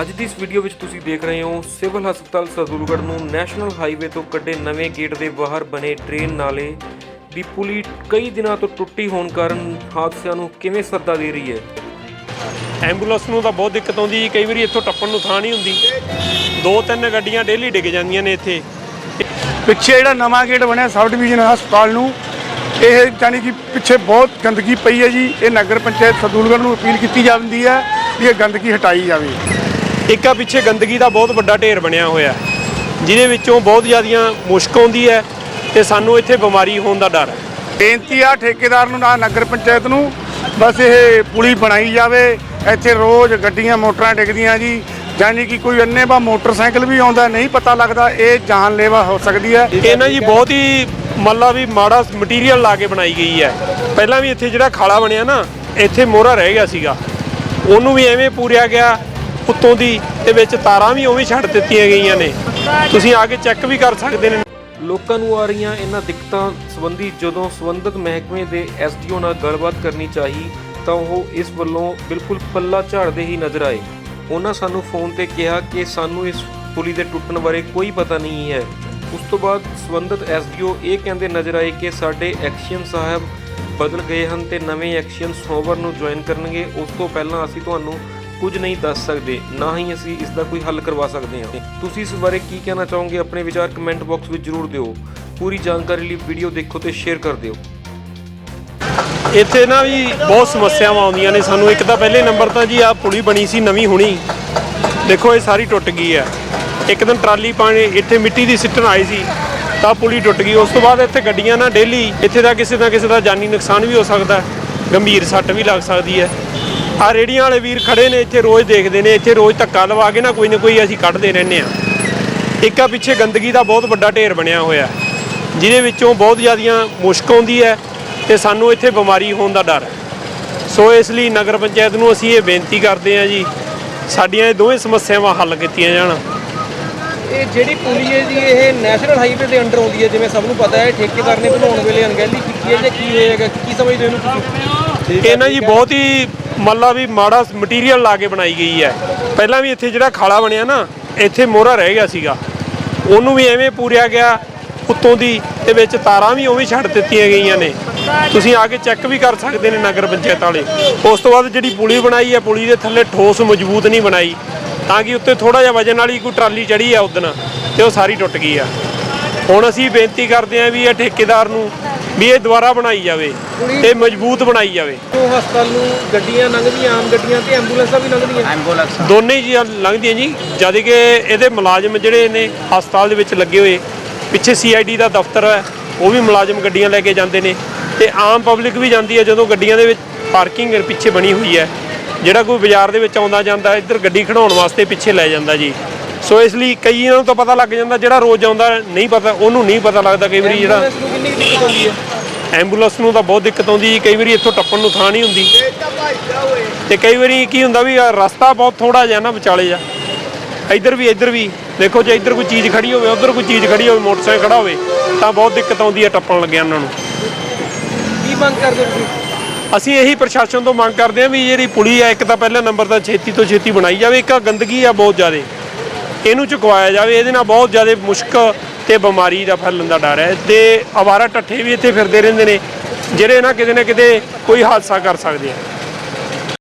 ਅੱਜ ਦੀ ਇਸ ਵੀਡੀਓ ਵਿੱਚ ਤੁਸੀਂ ਦੇਖ ਰਹੇ ਹੋ ਸਿਵਲ ਹਸਪਤਾਲ ਸਰਦੂਲਗੜ੍ਹ ਨੂੰ ਨੈਸ਼ਨਲ ਹਾਈਵੇ ਤੋਂ ਕੱਢੇ ਨਵੇਂ ਗੇਟ ਦੇ ਬਾਹਰ ਬਣੇ ਟ੍ਰੇਨ ਨਾਲੇ ਦੀ ਪੁਲੀ ਕਈ ਦਿਨਾਂ ਤੋਂ ਟੁੱਟੀ ਹੋਣ ਕਾਰਨ ਹਾਦਸਿਆਂ ਨੂੰ ਕਿਵੇਂ ਸੱਦਾ ਦੇ ਰਹੀ ਹੈ? ਐਂਬੂਲੈਂਸ ਨੂੰ ਤਾਂ ਬਹੁਤ ਦਿੱਕਤ ਆਉਂਦੀ ਜੀ। ਕਈ ਵਾਰੀ ਇੱਥੋਂ ਟੱਪਣ ਨੂੰ ਥਾਂ ਨਹੀਂ ਹੁੰਦੀ। ਦੋ ਤਿੰਨ ਗੱਡੀਆਂ ਡੇਲੀ ਡਿੱਗ ਜਾਂਦੀਆਂ ਨੇ ਇੱਥੇ। ਪਿੱਛੇ ਜਿਹੜਾ ਨਵਾਂ ਗੇਟ ਬਣਿਆ ਸਬ ਡਿਵੀਜ਼ਨ ਹਸਪਤਾਲ ਨੂੰ ਇਹ ਜਾਨੀ ਕਿ ਪਿੱਛੇ ਬਹੁਤ ਗੰਦਗੀ ਪਈ ਹੈ ਜੀ। ਇਹ ਨਗਰ ਪੰਚਾਇਤ ਸਦੂਲਗੜ੍ਹ ਨੂੰ ਅਪੀਲ ਕੀਤੀ ਜਾਂਦੀ ਹੈ ਵੀ ਇਹ ਗੰਦਗੀ ਹਟਾਈ ਜਾਵੇ। ਇੱਕ ਆ ਪਿੱਛੇ ਗੰਦਗੀ ਦਾ ਬਹੁਤ ਵੱਡਾ ਢੇਰ ਬਣਿਆ ਹੋਇਆ ਜਿਹਦੇ ਵਿੱਚੋਂ ਬਹੁਤ ਜ਼ਿਆਦੀਆਂ ਮੁਸ਼ਕ ਆਉਂਦੀ ਹੈ ਤੇ ਸਾਨੂੰ ਇੱਥੇ ਬਿਮਾਰੀ ਹੋਣ ਦਾ ਡਰ ਹੈ। ਬੇਨਤੀ ਆ ਠੇਕੇਦਾਰ ਨੂੰ ਨਾ ਨਗਰ ਪੰਚਾਇਤ ਨੂੰ ਬਸ ਇਹ ਪੁਲੀ ਬਣਾਈ ਜਾਵੇ। ਇੱਥੇ ਰੋਜ਼ ਗੱਡੀਆਂ ਮੋਟਰਾਂ ਡਿੱਗਦੀਆਂ ਜੀ। ਜਾਨੀ ਕਿ ਕੋਈ ਅੰਨੇ ਬਾ ਮੋਟਰਸਾਈਕਲ ਵੀ ਆਉਂਦਾ ਨਹੀਂ ਪਤਾ ਲੱਗਦਾ ਇਹ ਜਾਨਲੇਵਾ ਹੋ ਸਕਦੀ ਹੈ। ਇਹ ਨਾ ਜੀ ਬਹੁਤ ਹੀ ਮੱਲਾ ਵੀ ਮਾੜਾ ਮਟੀਰੀਅਲ ਲਾ ਕੇ ਬਣਾਈ ਗਈ ਹੈ। ਪਹਿਲਾਂ ਵੀ ਇੱਥੇ ਜਿਹੜਾ ਖਾਲਾ ਬਣਿਆ ਨਾ ਇੱਥੇ ਮੋਹਰਾ ਰਹਿ ਗਿਆ ਸੀਗਾ। ਉਹਨੂੰ ਵੀ ਐਵੇਂ ਪੂਰਿਆ ਗਿਆ ਉੱਤੋਂ ਦੀ ਤੇ ਵਿੱਚ ਤਾਰਾਂ ਵੀ ਉਵੇਂ ਛੱਡ ਦਿੱਤੀਆਂ ਗਈਆਂ ਨੇ। ਤੁਸੀਂ ਆ ਕੇ ਚੈੱਕ ਵੀ ਕਰ ਸਕਦੇ ਨੇ। ਲੋਕਾਂ ਨੂੰ ਆ ਰਹੀਆਂ ਇਹਨਾਂ ਦਿੱਕਤਾਂ ਸੰਬੰਧੀ ਜਦੋਂ ਸੰਬੰਧਿਤ ਮਹਿਕਮੇ ਦੇ ਐਸਡੀਓ ਨਾਲ ਗੱਲਬਾਤ ਕਰਨੀ ਚਾਹੀ, ਤਾਂ ਉਹ ਇਸ ਵੱਲੋਂ ਬਿਲਕੁਲ ਪੱਲਾ ਝਾੜਦੇ ਹੀ ਨਜ਼ਰ ਆਏ। ਉਹਨਾਂ ਸਾਨੂੰ ਫੋਨ ਤੇ ਕਿਹਾ ਕਿ ਸਾਨੂੰ ਇਸ ਪੁਲੀ ਦੇ ਟੁੱਟਣ ਬਾਰੇ ਕੋਈ ਪਤਾ ਨਹੀਂ ਹੈ। ਉਸ ਤੋਂ ਬਾਅਦ ਸੰਬੰਧਿਤ ਐਸਡੀਓ ਇਹ ਕਹਿੰਦੇ ਨਜ਼ਰ ਆਏ ਕਿ ਸਾਡੇ ਐਕਸ਼ਨ ਸਾਹਿਬ ਬਦਲ ਗਏ ਹਨ ਤੇ ਨਵੇਂ ਐਕਸ਼ਨ ਸੋਮਵਾਰ ਨੂੰ ਜੁਆਇਨ ਕਰਨਗੇ। ਉਸ ਤੋਂ ਪਹਿਲਾਂ ਅਸੀਂ ਤੁਹਾਨੂੰ ਕੁਝ ਨਹੀਂ ਦੱਸ ਸਕਦੇ, ਨਾ ਹੀ ਅਸੀਂ ਇਸ ਦਾ ਕੋਈ ਹੱਲ ਕਰਵਾ ਸਕਦੇ ਹਾਂ। ਤੁਸੀਂ ਇਸ ਬਾਰੇ ਕੀ ਕਹਿਣਾ ਚਾਹੋਗੇ? ਆਪਣੇ ਵਿਚਾਰ ਕਮੈਂਟ ਬਾਕਸ ਵਿੱਚ ਜ਼ਰੂਰ ਦਿਓ। ਪੂਰੀ ਜਾਣਕਾਰੀ ਲਈ ਵੀਡੀਓ ਦੇਖੋ ਤੇ ਸ਼ੇਅਰ ਕਰ ਦਿਓ। ਇੱਥੇ ਨਾ ਵੀ ਬਹੁਤ ਸਮੱਸਿਆਵਾਂ ਆਉਂਦੀਆਂ ਨੇ। ਸਾਨੂੰ ਇੱਕ ਤਾਂ ਪਹਿਲੇ ਨੰਬਰ ਤਾਂ ਜੀ ਆ ਪੁਲੀ ਬਣੀ ਸੀ, ਨਵੀਂ ਹੁਣੀ। ਦੇਖੋ, ਇਹ ਸਾਰੀ ਟੁੱਟ ਗਈ ਹੈ। ਇੱਕ ਦਿਨ ਟਰਾਲੀ ਪਾਣੀ, ਇੱਥੇ ਮਿੱਟੀ ਦੀ ਸਿੱਟਣ ਆਈ ਸੀ, ਤਾਂ ਪੁਲੀ ਟੁੱਟ ਗਈ। ਉਸ ਤੋਂ ਬਾਅਦ ਇੱਥੇ ਗੱਡੀਆਂ ਨਾ ਡੇਲੀ, ਇੱਥੇ ਦਾ ਕਿਸੇ ਦਾ ਕਿਸੇ ਦਾ ਜਾਨੀ ਨੁਕਸਾਨ ਵੀ ਹੋ ਸਕਦਾ। ਗੰਭੀਰ ਸੱਟ ਵੀ ਲੱਗ ਸਕਦੀ ਹੈ। ਆ ਰੇੜੀਆਂ ਵਾਲੇ ਵੀਰ ਖੜੇ ਨੇ ਇੱਥੇ ਰੋਜ਼ ਦੇਖਦੇ ਨੇ ਇੱਥੇ ਰੋਜ਼ ਧੱਕਾ ਲਵਾ ਕੇ ਨਾ ਕੋਈ ਨਾ ਕੋਈ ਅਸੀਂ ਕੱਢਦੇ ਰਹਿੰਦੇ ਆ ਇੱਕ ਆ ਪਿੱਛੇ ਗੰਦਗੀ ਦਾ ਬਹੁਤ ਵੱਡਾ ਢੇਰ ਬਣਿਆ ਹੋਇਆ ਜਿਹਦੇ ਵਿੱਚੋਂ ਬਹੁਤ ਜ਼ਿਆਦੀਆਂ ਮੁਸ਼ਕ ਆਉਂਦੀ ਹੈ ਤੇ ਸਾਨੂੰ ਇੱਥੇ ਬਿਮਾਰੀ ਹੋਣ ਦਾ ਡਰ। ਹੈ ਸੋ ਇਸ ਲਈ ਨਗਰ ਪੰਚਾਇਤ ਨੂੰ ਅਸੀਂ ਇਹ ਬੇਨਤੀ ਕਰਦੇ ਹਾਂ ਜੀ ਸਾਡੀਆਂ ਇਹ ਦੋਵੇਂ ਸਮੱਸਿਆਵਾਂ ਹੱਲ ਕੀਤੀਆਂ ਜਾਣ। ਇਹ ਜਿਹੜੀ ਪੁਲੀ ਹੈ ਜੀ ਇਹ ਨੈਸ਼ਨਲ ਹਾਈਵੇ ਦੇ ਅੰਡਰ ਆਉਂਦੀ ਹੈ ਜਿਵੇਂ ਸਭ ਨੂੰ ਪਤਾ ਹੈ ਠੇਕੇਦਾਰ ਨੇ ਬਣਾਉਣ ਵੇਲੇ ਅਣਗਹਿਲੀ ਕੀਤੀ ਹੈ ਜਾਂ ਕੀ ਹੋਏਗਾ ਕੀ ਸਮਝਦੇ ਹੋ ਇਹਨੂੰ ਤੁਸੀਂ? ਇਹ ਨਾ ਜੀ ਬਹੁਤ ਹੀ ਮੱਲਾ ਵੀ ਮਾੜਾ ਮਟੀਰੀਅਲ ਲਾ ਕੇ ਬਣਾਈ ਗਈ ਹੈ। ਪਹਿਲਾਂ ਵੀ ਇੱਥੇ ਜਿਹੜਾ ਖਾਲਾ ਬਣਿਆ ਨਾ, ਇੱਥੇ ਮੋਹਰਾ ਰਹਿ ਗਿਆ ਸੀਗਾ। ਉਹਨੂੰ ਵੀ ਐਵੇਂ ਪੂਰਿਆ ਗਿਆ, ਉੱਤੋਂ ਦੀ ਤੇ ਵਿੱਚ ਤਾਰਾਂ ਵੀ ਉਵੇਂ ਛੱਡ ਦਿੱਤੀਆਂ ਗਈਆਂ ਨੇ। ਤੁਸੀਂ ਆ ਕੇ ਚੈੱਕ ਵੀ ਕਰ ਸਕਦੇ ਨੇ ਨਗਰ ਪੰਚਾਇਤ ਵਾਲੇ। ਉਸ ਤੋਂ ਬਾਅਦ ਜਿਹੜੀ ਪੁਲੀ ਬਣਾਈ ਹੈ, ਪੁਲੀ ਦੇ ਥੱਲੇ ਠੋਸ ਮਜ਼ਬੂਤ ਨਹੀਂ ਬਣਾਈ। ਤਾਂ ਕਿ ਉੱਤੇ ਥੋੜਾ ਜਿਹਾ ਵਜਨ ਵਾਲੀ ਕੋਈ ਟਰਾਲੀ ਚੜੀ ਆ ਉਦਣ, ਤੇ ਉਹ ਸਾਰੀ ਟੁੱਟ ਗਈ ਆ। ਹੁਣ ਅਸੀਂ ਬੇਨਤੀ ਕਰਦੇ ਹਾਂ ਵੀ ਇਹ ਠੇਕੇਦਾਰ ਨੂੰ ਵੀ ਇਹ ਦੁਬਾਰਾ ਬਣਾਈ ਜਾਵੇ ਤੇ ਮਜ਼ਬੂਤ ਬਣਾਈ ਜਾਵੇ। ਉਹ ਹਸਪਤਾਲ ਨੂੰ ਗੱਡੀਆਂ ਲੰਘਦੀਆਂ ਆਮ ਗੱਡੀਆਂ ਤੇ ਐਂਬੂਲੈਂਸਾਂ ਵੀ ਲੰਘਦੀਆਂ? ਦੋਨੇ ਹੀ ਜੀ ਲੰਘਦੀਆਂ ਜੀ ਜਦ ਕਿ ਇਹਦੇ ਮੁਲਾਜ਼ਮ ਜਿਹੜੇ ਨੇ ਹਸਪਤਾਲ ਦੇ ਵਿੱਚ ਲੱਗੇ ਹੋਏ ਪਿੱਛੇ ਸੀਆਈਡੀ ਦਾ ਦਫ਼ਤਰ ਹੈ ਉਹ ਵੀ ਮੁਲਾਜ਼ਮ ਗੱਡੀਆਂ ਲੈ ਕੇ ਜਾਂਦੇ ਨੇ ਤੇ ਆਮ ਪਬਲਿਕ ਵੀ ਜਾਂਦੀ ਹੈ ਜਦੋਂ ਗੱਡੀਆਂ ਦੇ ਵਿੱਚ ਪਾਰਕਿੰਗ ਪਿੱਛੇ ਬਣੀ ਹੋਈ ਹੈ ਜਿਹੜਾ ਕੋਈ ਬਾਜ਼ਾਰ ਦੇ ਵਿੱਚ ਆਉਂਦਾ ਜਾਂਦਾ ਇੱਧਰ ਗੱਡੀ ਖੜਾਉਣ ਵਾਸਤੇ ਪਿੱਛੇ ਲੈ ਜਾਂਦਾ ਜੀ। ਸੋ ਇਸ ਲਈ ਕਈਆਂ ਨੂੰ ਤਾਂ ਪਤਾ ਲੱਗ ਜਾਂਦਾ ਜਿਹੜਾ ਰੋਜ਼ ਆਉਂਦਾ ਨਹੀਂ ਪਤਾ ਉਹਨੂੰ ਨਹੀਂ ਪਤਾ ਲੱਗਦਾ ਕਈ ਵਾਰੀ ਜਿਹੜਾ ਐਂਬੂਲੈਂਸ ਨੂੰ ਕਿੰਨੀ ਕੁ ਦਿੱਕਤ ਆਉਂਦੀ ਹੈ? ਐਂਬੂਲੈਂਸ ਨੂੰ ਤਾਂ ਬਹੁਤ ਦਿੱਕਤ ਆਉਂਦੀ ਜੀ ਕਈ ਵਾਰੀ ਇੱਥੋਂ ਟੱਪਣ ਨੂੰ ਥਾਂ ਨਹੀਂ ਹੁੰਦੀ। ਤੇ ਕਈ ਵਾਰੀ ਕੀ ਹੁੰਦਾ ਵੀ ਰਸਤਾ ਬਹੁਤ ਥੋੜਾ ਜਿਹਾ ਨਾ ਵਿਚਾਲੇ ਜਾ ਇੱਧਰ ਵੀ ਇੱਧਰ ਵੀ ਦੇਖੋ ਜੇ ਇੱਧਰ ਕੋਈ ਚੀਜ਼ ਖੜੀ ਹੋਵੇ ਉੱਧਰ ਕੋਈ ਚੀਜ਼ ਖੜੀ ਹੋਵੇ ਮੋਟਰਸਾਈਕਲ ਖੜਾ ਹੋਵੇ ਤਾਂ ਬਹੁਤ ਦਿੱਕਤ ਆਉਂਦੀ ਹੈ ਟੱਪਣ ਲੱਗਿਆ ਉਹਨਾਂ ਨੂੰ। ਕੀ ਮੰਗ ਕਰਦੇ ਹੋ ਤੁਸੀਂ? ਅਸੀਂ ਇਹੀ ਪ੍ਰਸ਼ਾਸਨ ਤੋਂ ਮੰਗ ਕਰਦੇ ਹਾਂ ਵੀ ਜਿਹੜੀ ਪੁਲੀ ਹੈ ਇੱਕ ਤਾਂ ਪਹਿਲਾ ਨੰਬਰ ਤਾਂ ਛੇਤੀ ਤੋਂ ਛੇਤੀ ਬਣਾਈ ਜਾਵੇ ਇੱਕ ਗੰਦਗੀ ਆ ਬਹੁਤ ਜ਼ਿਆਦਾ। ਇਹਨੂੰ ਚੁਕਵਾਇਆ ਜਾਵੇ, ਇਹਦੇ ਨਾਲ ਬਹੁਤ ਜ਼ਿਆਦਾ ਮੁਸ਼ਕਲ ਤੇ ਬਿਮਾਰੀ ਦਾ ਫੈਲਣ ਦਾ ਡਰ ਹੈ ਤੇ ਆਵਾਰਾ ਟੱਠੇ ਵੀ ਇੱਥੇ ਫਿਰਦੇ ਰਹਿੰਦੇ ਨੇ, ਜਿਹੜੇ ਨਾ ਕਿਤੇ ਨਾ ਕਿਤੇ ਕੋਈ ਹਾਦਸਾ ਕਰ ਸਕਦੇ ਆ।